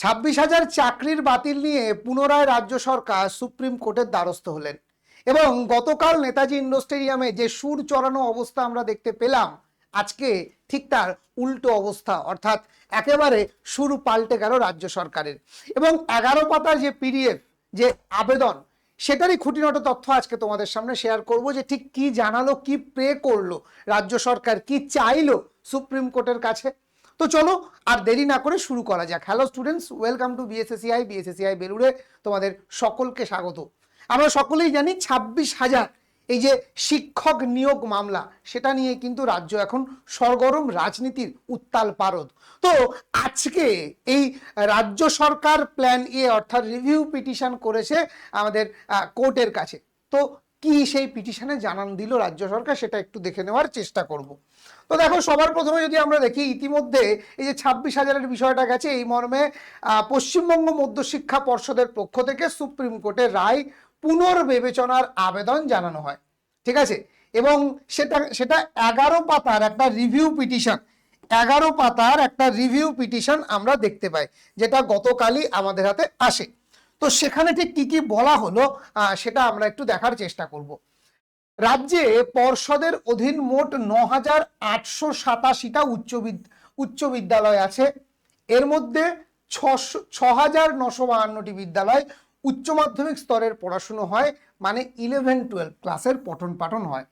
ছাব্বিশ হাজার চাকরির বাতিল নিয়ে পুনরায় রাজ্য সরকার সুপ্রিম কোর্টের দ্বারস্থ হলেন। এবং গতকাল নেতাজি ইন্ডোর স্টেডিয়ামে যে সুর চড়ানো অবস্থা আমরা দেখতে পেলাম, আজকে ঠিক তার উল্টো অবস্থা, অর্থাৎ একেবারে সুর পাল্টে গেল রাজ্য সরকারের। এবং এগারো পাতার যে পিডিএফ, যে আবেদন, সেটারই খুঁটিনাটি তথ্য আজকে তোমাদের সামনে শেয়ার করব যে ঠিক কি জানালো, কি প্রে করল রাজ্য সরকার, কি চাইলো সুপ্রিম কোর্টের কাছে। তো চলো আর দেরি না করে শুরু করা যাক। Hello students welcome to BSACI BSACI বেলুড়ে তোমাদের সকলকে স্বাগত। আমরা সকলেই জানি ছাব্বিশ হাজার এই যে শিক্ষক নিয়োগ মামলা, সেটা নিয়ে কিন্তু রাজ্য এখন সরগরম রাজনীতির উত্তাল পারদ। তো আজকে এই রাজ্য সরকার প্ল্যান এ অর্থাৎ রিভিউ পিটিশন করেছে আমাদের কোর্টের কাছে। তো কি সেই পিটিশনে জানান দিল রাজ্য সরকার সেটা একটু দেখে নেওয়ার চেষ্টা করব। তো দেখো, সবার প্রথমে যদি আমরা দেখি, ইতিমধ্যে এই যে ছাব্বিশ হাজারের বিষয়টা গেছে, এই মর্মে পশ্চিমবঙ্গ মধ্যশিক্ষা পর্ষদের পক্ষ থেকে সুপ্রিম কোর্টের রায় পুনর্বিবেচনার আবেদন জানানো হয়। ঠিক আছে? এবং সেটা সেটা এগারো পাতার একটা রিভিউ পিটিশন এগারো পাতার একটা রিভিউ পিটিশন আমরা দেখতে পাই, যেটা গতকালই আমাদের হাতে আসে। তো সেখানে ঠিক কি কি বলা হলো সেটা আমরা একটু দেখার চেষ্টা করব। রাজ্যে পর্ষদের অধীন মোট ন হাজার আটশো সাতাশিটা উচ্চ উচ্চ বিদ্যালয় আছে। এর মধ্যে ছশো ছ হাজার নশো বাহান্নটি বিদ্যালয় উচ্চ মাধ্যমিক স্তরের পড়াশুনো হয় মানে ইলেভেন টুয়েলভ ক্লাসের পঠন পাঠন হয়।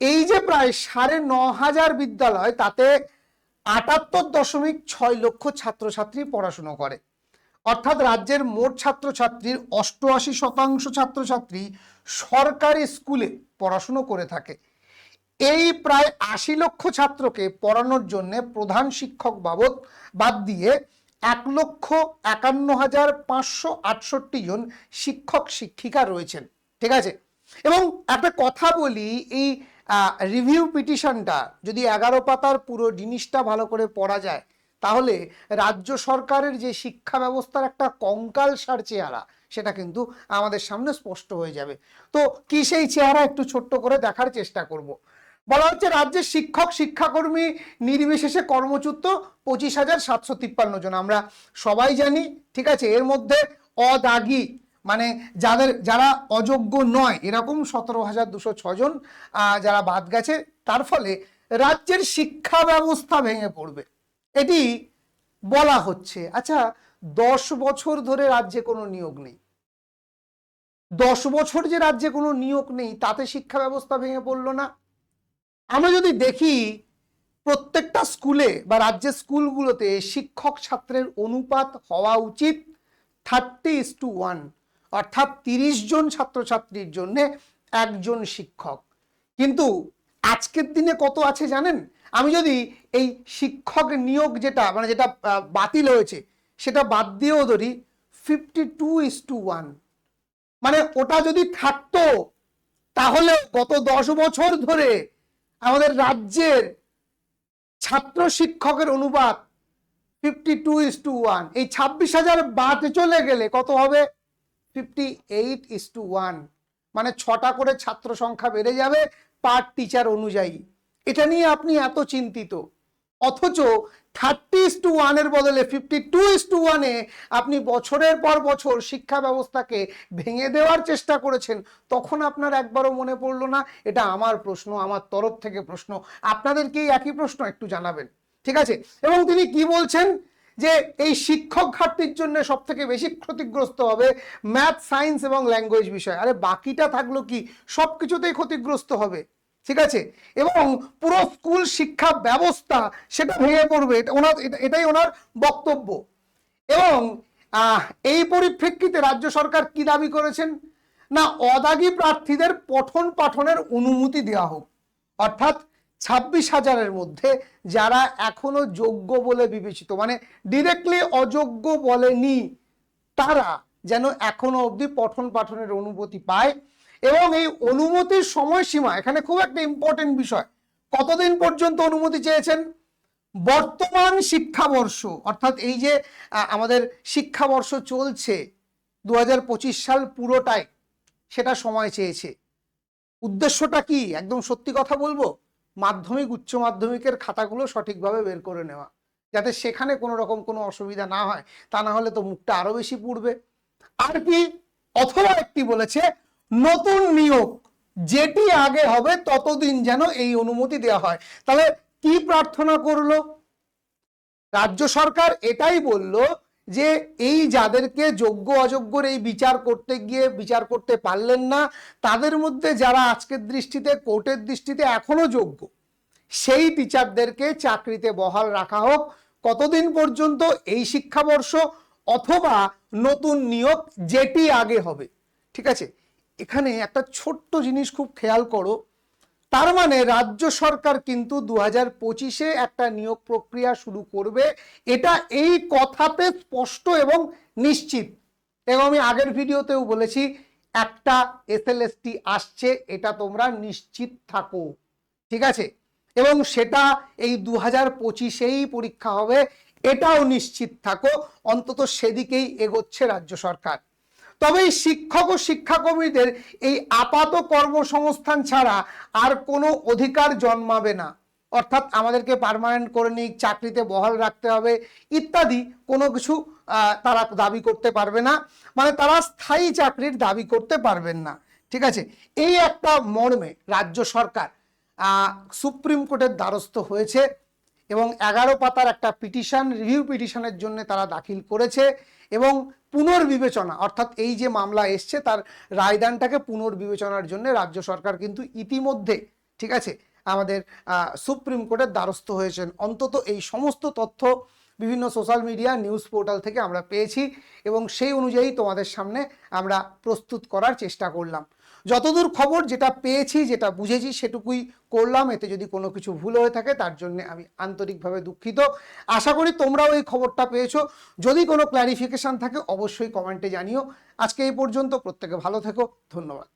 এই যে প্রায় সাড়ে ন হাজার বিদ্যালয়, তাতে আটাত্তর দশমিক ছয় লক্ষ ছাত্রছাত্রী পড়াশুনো করে। অর্থাৎ রাজ্যের মোট ছাত্রছাত্রীর অষ্টআশি শতাংশ ছাত্রছাত্রী সরকারি স্কুলে পড়াশুনো করে থাকে। এই প্রায় আশি লক্ষ ছাত্রকে পড়ানোর জন্য প্রধান শিক্ষক বাবদ বাদ দিয়ে এক লক্ষ একান্ন হাজার পাঁচশো আটষট্টি জন শিক্ষক শিক্ষিকা রয়েছেন, ঠিক আছে? এবং একটা কথা বলি, এই রিভিউ পিটিশনটা যদি এগারো পাতার পুরো জিনিসটা ভালো করে পড়া যায় তাহলে রাজ্য সরকারের যে শিক্ষা ব্যবস্থার একটা কঙ্কাল সার চেহারা, সেটা কিন্তু আমাদের সামনে স্পষ্ট হয়ে যাবে। তো কি সেই চেহারা একটু ছোট্ট করে দেখার চেষ্টা করব। বলা হচ্ছে রাজ্যের শিক্ষক, শিক্ষাকর্মী নির্বিশেষে কর্মচ্যুত পঁচিশ হাজার সাতশো তিপ্পান্ন জন। আমরা সবাই জানি, ঠিক আছে, এর মধ্যে অদাগী মানে যাদের, যারা অযোগ্য নয়, এরকম সতেরো হাজার দুশো ছজন যারা বাদ গেছে, তার ফলে রাজ্যের শিক্ষা ব্যবস্থা ভেঙে পড়বে। এটি বলা হচ্ছে। আচ্ছা দশ বছর ধরে রাজ্যে কোনো নিয়োগ নেই। দশ বছর যে রাজ্যে কোনো নিয়োগ নেই, তাতে শিক্ষা ব্যবস্থা ভেঙে পড়ল না। আমরা যদি দেখি, প্রত্যেকটা স্কুলে বা রাজ্যের স্কুলগুলোতে শিক্ষক ছাত্রের অনুপাত হওয়া উচিত থার্টি ইস টু ওয়ান অর্থাৎ তিরিশ জন ছাত্রছাত্রীর জন্যে একজন শিক্ষক। কিন্তু আজকের দিনে কত আছে জানেন? আমি যদি এই শিক্ষক নিয়োগ যেটা মানে যেটা বাতিল হয়েছে, সেটা বাদ দিয়েও ধরি fifty two is to one মানে ওটা যদি থাকতো, তাহলে গত দশ বছর ধরে আমাদের রাজ্যের ছাত্র শিক্ষকের অনুপাত fifty two is to one এই ছাব্বিশ হাজার বাদ চলে গেলে কত হবে? Fifty eight is to one মানে ছটা করে ছাত্র সংখ্যা বেড়ে যাবে পার টিচার অনুযায়ী। এটা নিয়ে আপনি এত চিন্তিত। অথচ থার্টি ইস টু ওয়ানের বদলে ফিফটি টু ইস টু ওয়ানে আপনি বছরের পর বছর শিক্ষা ব্যবস্থাকে ভেঙে দেওয়ার চেষ্টা করেছেন, তখন আপনার একবারও মনে পড়ল না? এটা আমার প্রশ্ন, আমার তরফ থেকে প্রশ্ন। আপনাদেরকে এই একই প্রশ্ন একটু জানাবেন? ঠিক আছে? এবং তিনি কি বলছেন? যে এই শিক্ষক ঘাটতির জন্য সব থেকে বেশি ক্ষতিগ্রস্ত হবে ম্যাথ সায়েন্স এবং ল্যাঙ্গুয়েজ বিষয়। আরে বাকিটা থাকল কি? সব কিছুতেই ক্ষতিগ্রস্ত হবে। ঠিক আছে? এবং পুরো স্কুল শিক্ষা ব্যবস্থা সেটা ভেঙে পড়বে ওনার, এটা- এটাই ওনার বক্তব্য। এবং এই পরিপ্রেক্ষিতে রাজ্য সরকার কি দাবি করেছেন? না, অদাগী প্রার্থীদের পঠন পাঠনের অনুমতি দেওয়া হোক। অর্থাৎ ছাব্বিশ হাজারের মধ্যে যারা এখনও যোগ্য বলে বিবেচিত মানে ডিরেক্টলি অযোগ্য বলেনি, তারা যেন এখনও অবধি পঠন পাঠনের অনুমতি পায়। এবং এই অনুমতির সময়সীমা, এখানে খুব একটা ইম্পর্টেন্ট বিষয়, কতদিন পর্যন্ত অনুমতি চেয়েছেন? বর্তমান শিক্ষাবর্ষ, অর্থাৎ এই যে আমাদের শিক্ষাবর্ষ চলছে দু হাজার পঁচিশ সাল পুরোটাই সেটা সময় চেয়েছে। উদ্দেশ্যটা কি? একদম সত্যি কথা বলব? মাধ্যমিক, উচ্চ মাধ্যমিকের খাতাগুলো সঠিকভাবে বের করে নেওয়া, যাতে সেখানে কোনো রকম কোনো অসুবিধা না হয়, তা না হলে তো মুখটা আরও বেশি পুড়বে। আর কি? অথবা একটি বলেছে নতুন নিয়োগ। যেটি আগে হবে, ততদিন যেন এই অনুমতি দেওয়া হয়। তাহলে কি প্রার্থনা করল? রাজ্য সরকার এটাই বলল যে, এই যাদেরকে যোগ্য অযোগ্যর এই বিচার করতে গিয়ে বিচার করতে পারলেন না, তাদের মধ্যে যারা আজকের দৃষ্টিতে, কোর্টের দৃষ্টিতে এখনও যোগ্য, সেই টিচারদেরকে চাকরিতে বহাল রাখা হোক। কতদিন পর্যন্ত এই শিক্ষাবর্ষ অথবা নতুন নিয়োগ, যেটি আগে হবে। ঠিক আছে? এখানে একটা ছোট্ট জিনিস খুব খেয়াল করো। তার মানে রাজ্য সরকার কিন্তু দু হাজার পঁচিশে একটা নিয়োগ প্রক্রিয়া শুরু করবে। এটা এই কথাতে স্পষ্ট এবং নিশ্চিত। এবং আমি আগের ভিডিওতেও বলেছি, একটা এসএলএসটি আসছে, এটা তোমরা নিশ্চিত থাকো। ঠিক আছে? এবং সেটা এই দু হাজার পঁচিশেই পরীক্ষা হবে, এটাও নিশ্চিত থাকো। অন্তত সেদিকেই এগোচ্ছে রাজ্য সরকার। তবে এই শিক্ষক ও শিক্ষাকর্মীদের এই আপাত কর্মসংস্থান ছাড়া আর কোনো অধিকার জন্মাবে না। অর্থাৎ আমাদেরকে পার্মানেন্ট করে নিক, চাকরিতে বহাল রাখতে হবে, ইত্যাদি কোনো কিছু তারা দাবি করতে পারবে না। মানে তারা স্থায়ী চাকরির দাবি করতে পারবেন না। ঠিক আছে? এই একটা মর্মে রাজ্য সরকার সুপ্রিম কোর্টের দ্বারস্থ হয়েছে। এবং এগারো পাতার একটা পিটিশন রিভিউ পিটিশনের জন্য তারা দাখিল করেছে এবং পুনর্বিবেচনা, অর্থাৎ এই যে মামলা এসছে তার রায়দানটাকে পুনর্বিবেচনার জন্য রাজ্য সরকার কিন্তু ইতিমধ্যে, ঠিক আছে, আমাদের সুপ্রিম কোর্টের দ্বারস্থ হয়েছেন। অন্তত এই সমস্ত তথ্য বিভিন্ন সোশ্যাল মিডিয়া, নিউজ পোর্টাল থেকে আমরা পেয়েছি এবং সেই অনুযায়ী তোমাদের সামনে আমরা প্রস্তুত করার চেষ্টা করলাম। যতদূর খবর যেটা পেয়েছি, যেটা বুঝেছি, সেটুকুই করলাম। এতে যদি কোনো কিছু ভুল হয়ে থাকে, তার জন্য আমি আন্তরিকভাবে দুঃখিত। আশা করি তোমরাও এই খবরটা পেয়েছ। যদি কোনো ক্ল্যারিফিকেশান থাকে, অবশ্যই কমেন্টে জানিও। আজকে এই পর্যন্ত, প্রত্যেকে ভালো থেকো। ধন্যবাদ।